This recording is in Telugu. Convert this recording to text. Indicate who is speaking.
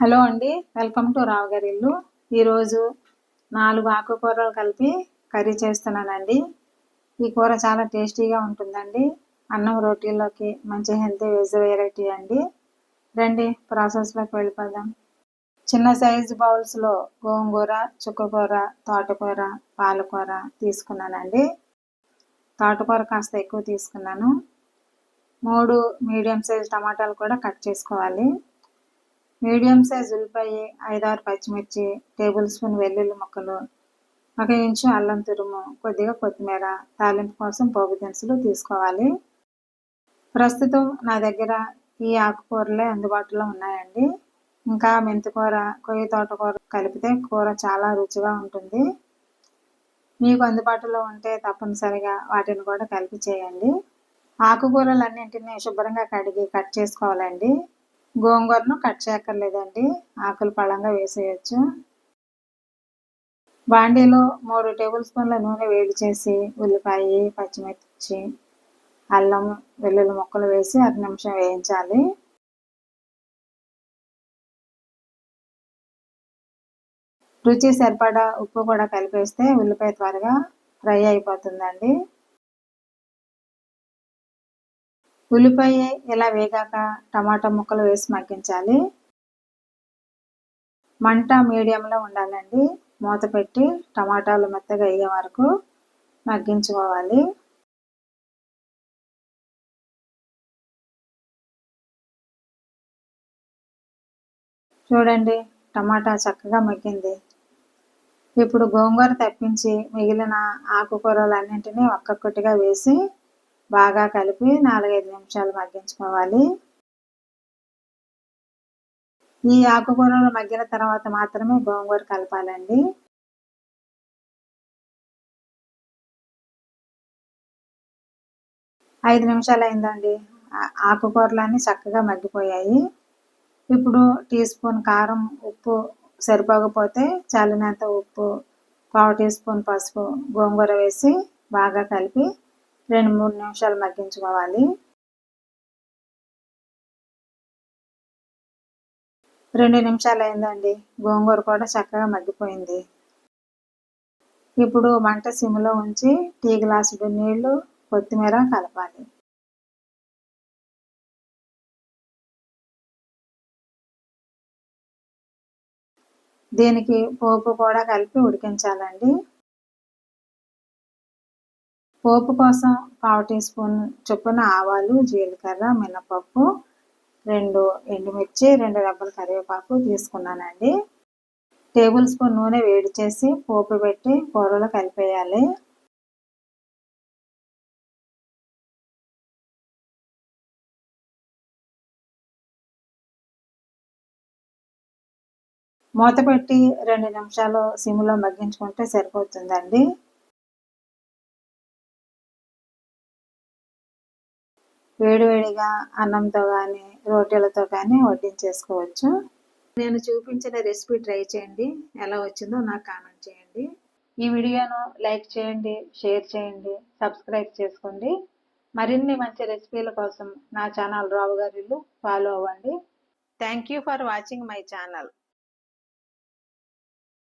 Speaker 1: హలో అండి వెల్కమ్ టు రావుగారి ఇల్లు. ఈరోజు నాలుగు ఆకుకూరలు కలిపి కర్రీ చేస్తున్నానండి. ఈ కూర చాలా టేస్టీగా ఉంటుందండి. అన్నం రోటీల్లోకి మంచి హెల్తీ వెజ్ వెరైటీ అండి. రండి ప్రాసెస్లోకి వెళ్ళిపోదాం. చిన్న సైజు బౌల్స్లో గోంగూర చుక్కకూర తోటకూర పాలకూర తీసుకున్నానండి. తోటకూర కాస్త ఎక్కువ తీసుకున్నాను. మూడు మీడియం సైజ్ టమాటాలు కూడా కట్ చేసుకోవాలి. మీడియం సైజ్ ఉల్లిపాయ ఐదారు పచ్చిమిర్చి టేబుల్ స్పూన్ వెల్లుల్లి ముక్కలు ఒక ఇంచు అల్లం తురుము కొద్దిగా కొత్తిమీర తాలింపు కోసం పోపు దినుసులు తీసుకోవాలి. ప్రస్తుతం నా దగ్గర ఈ ఆకుకూరలే అందుబాటులో ఉన్నాయండి. ఇంకా మెంతికూర కొయ్యి తోటకూర కలిపితే కూర చాలా రుచిగా ఉంటుంది. మీకు అందుబాటులో ఉంటే తప్పనిసరిగా వాటిని కూడా కలిపి చేయండి. ఆకుకూరలన్నింటినీ శుభ్రంగా కడిగి కట్ చేసుకోవాలండి. గోంగూరను కట్ చేయక్కర్లేదండి. ఆకులు పళ్ళంగా వేసేయచ్చు. బాండీలో మూడు టేబుల్ స్పూన్ల నూనె వేడి చేసి ఉల్లిపాయ పచ్చిమిర్చి అల్లం వెల్లుల్లి ముక్కలు వేసి అర నిమిషం వేయించాలి. రుచి సరిపడా ఉప్పు కూడా కలిపేస్తే ఉల్లిపాయ త్వరగా ఫ్రై అయిపోతుందండి. ఉల్లిపాయ ఇలా వేగాక టమాటా ముక్కలు వేసి మగ్గించాలి? మంట మీడియంలో ఉండాలండి. మూత పెట్టి టమాటాలు మెత్తగా అయ్యే వరకు మగ్గించుకోవాలి. చూడండి టమాటా చక్కగా మగ్గింది. ఇప్పుడు గోంగూర తప్పించి మిగిలిన ఆకుకూరలన్నింటినీ ఒక్కొక్కటిగా వేసి బాగా కలిపి నాలుగైదు నిమిషాలు మగ్గించుకోవాలి. ఈ ఆకుకూరలు మగ్గిన తర్వాత మాత్రమే గోంగూర కలపాలండి. ఐదు నిమిషాలు అయిందండి. ఆకుకూరలన్నీ చక్కగా మగ్గిపోయాయి. ఇప్పుడు టీ స్పూన్ కారం ఉప్పు సరిపోకపోతే చల్లినంత ఉప్పు పావు టీ స్పూన్ పసుపు గోంగూర వేసి బాగా కలిపి రెండు మూడు నిమిషాలు మగ్గించుకోవాలి. రెండు నిమిషాలు అయిందండి గోంగూర కూడా చక్కగా మగ్గిపోయింది. ఇప్పుడు మంట సిమ్లో ఉంచి టీ గ్లాసుడు నీళ్ళు కొత్తిమీర కలపాలి. దీనికి పోపు కూడా కలిపి ఉడికించాలండి. పోపు కోసం పావు టీ స్పూన్ చొప్పున ఆవాలు జీలకర్ర మినపప్పు రెండు ఎండుమిర్చి రెండు రెబ్బల కరివేపాకు తీసుకున్నానండి. టేబుల్ స్పూన్ నూనె వేడి చేసి పోపు పెట్టి కూరలో కలిపేయాలి. మూత పెట్టి రెండు నిమిషాలు సిమ్లో మగ్గించుకుంటే సరిపోతుందండి. వేడివేడిగా అన్నంతో కానీ రోటీలతో కానీ వడ్డించేసుకోవచ్చు. నేను చూపించిన రెసిపీ ట్రై చేయండి. ఎలా వచ్చిందో నాకు కామెంట్ చేయండి. ఈ వీడియోను లైక్ చేయండి షేర్ చేయండి సబ్స్క్రైబ్ చేసుకోండి. మరిన్ని మంచి రెసిపీల కోసం నా ఛానల్ రావు గారిలు ఫాలో అవ్వండి. Thank you for watching my channel.